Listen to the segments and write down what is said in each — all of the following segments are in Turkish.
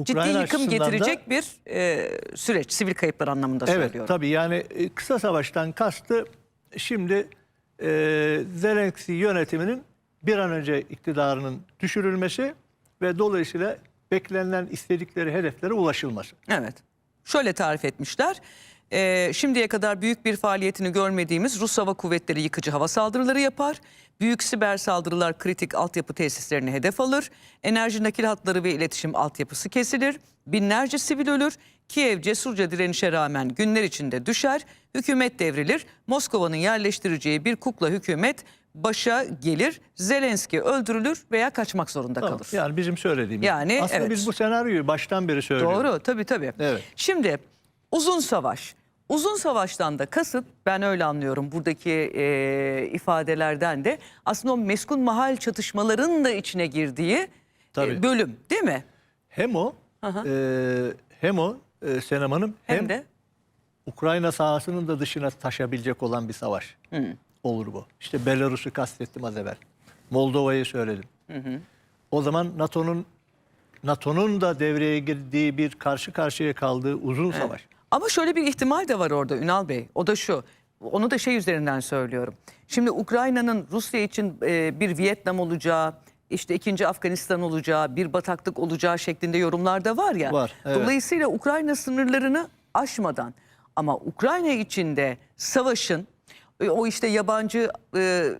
Ukrayna ciddi yıkım açısından da- getirecek bir e, süreç. Sivil kayıplar anlamında Evet söylüyorum. tabii yani e, kısa savaştan kastı şimdi e, Zelenski yönetiminin bir an önce iktidarının düşürülmesi ve dolayısıyla beklenilen istedikleri hedeflere ulaşılması. Evet. Şöyle tarif etmişler. Ee, şimdiye kadar büyük bir faaliyetini görmediğimiz Rus hava kuvvetleri yıkıcı hava saldırıları yapar. Büyük siber saldırılar kritik altyapı tesislerini hedef alır. Enerji nakil hatları ve iletişim altyapısı kesilir. Binlerce sivil ölür. Kiev cesurca direnişe rağmen günler içinde düşer. Hükümet devrilir. Moskova'nın yerleştireceği bir kukla hükümet başa gelir. Zelenski öldürülür veya kaçmak zorunda Tamam, kalır. Yani bizim söylediğimiz. Yani, Aslında evet. biz bu senaryoyu baştan beri söylüyoruz. Doğru tabii tabii. Evet. Şimdi uzun savaş. Uzun savaştan da kasıt ben öyle anlıyorum buradaki e, ifadelerden de aslında o meskun mahal çatışmaların da içine girdiği e, Tabii. bölüm değil mi? Hem o, Aha. e, hem o e, Senem Hanım Hem, hem, de Ukrayna sahasının da dışına taşabilecek olan bir savaş olur bu. İşte Belarus'u kastettim az evvel. Moldova'yı söyledim. O zaman NATO'nun NATO'nun da devreye girdiği bir karşı karşıya kaldığı uzun savaş. Ama şöyle bir ihtimal de var orada Ünal Bey. O da şu. Onu da şey üzerinden söylüyorum. Şimdi Ukrayna'nın Rusya için e, bir Vietnam olacağı, işte ikinci Afganistan olacağı, bir bataklık olacağı şeklinde yorumlar da var ya. Var, evet. Dolayısıyla Ukrayna sınırlarını aşmadan ama Ukrayna içinde savaşın e, o işte yabancı e,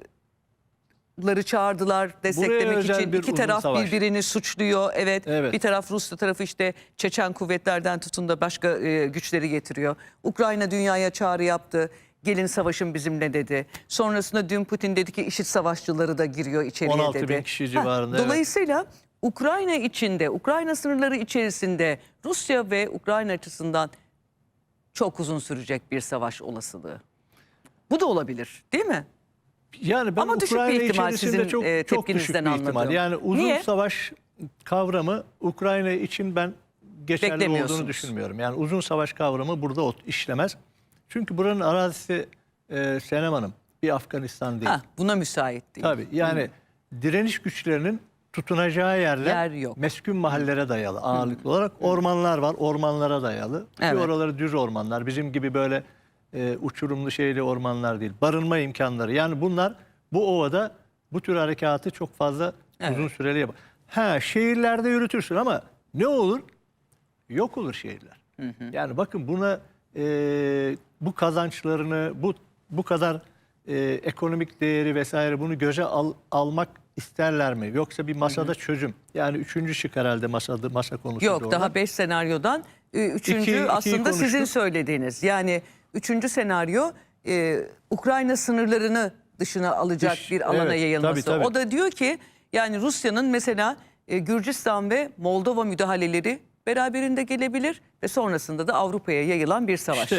ları çağırdılar desteklemek özel için. bir İki uzun taraf savaş. birbirini suçluyor. Evet. Evet. Bir taraf Rusya tarafı işte Çeçen kuvvetlerden tutun da başka e, güçleri getiriyor. Ukrayna dünyaya çağrı yaptı. Gelin savaşın bizimle dedi. Sonrasında dün Putin dedi ki IŞİD savaşçıları da giriyor içeriye 16 bin dedi. kişi civarında, evet. Dolayısıyla Ukrayna içinde, Ukrayna sınırları içerisinde Rusya ve Ukrayna açısından çok uzun sürecek bir savaş olasılığı. Bu da olabilir değil mi? Yani ben Ama düşük bir ihtimal içerisinde sizin, çok, e, çok düşük bir tepkinizden ihtimal. anladığım. Yani uzun Niye? savaş kavramı Ukrayna için ben geçerli Beklemiyorsunuz. olduğunu düşünmüyorum. Yani uzun savaş kavramı burada ot- işlemez. Çünkü buranın arazisi e, Senem Hanım bir Afganistan değil. Ha, buna müsait değil. Tabii yani direniş güçlerinin tutunacağı yerler Yer yok. meskun mahallere dayalı ağırlıklı olarak. Ormanlar var, ormanlara dayalı. Evet. Bir oraları düz ormanlar. Bizim gibi böyle e, uçurumlu şeyli ormanlar değil. Barınma imkanları. Yani bunlar bu ovada bu tür harekatı çok fazla Evet. uzun süreli yapar. Ha şehirlerde yürütürsün ama ne olur? Yok olur şehirler. Yani bakın buna e, bu kazançlarını, bu bu kadar e, ekonomik değeri vesaire bunu göze al- almak isterler mi? Yoksa bir masada çözüm. Yani üçüncü şık herhalde masada masa konusu. Yok daha beş senaryodan üçüncü İki- aslında sizin söylediğiniz. Yani üçüncü senaryo e, Ukrayna sınırlarını dışına alacak Dış- bir alana evet, yayılması. tabii, tabii. O da diyor ki yani Rusya'nın mesela e, Gürcistan ve Moldova müdahaleleri beraberinde gelebilir ve sonrasında da Avrupa'ya yayılan bir savaş. İşte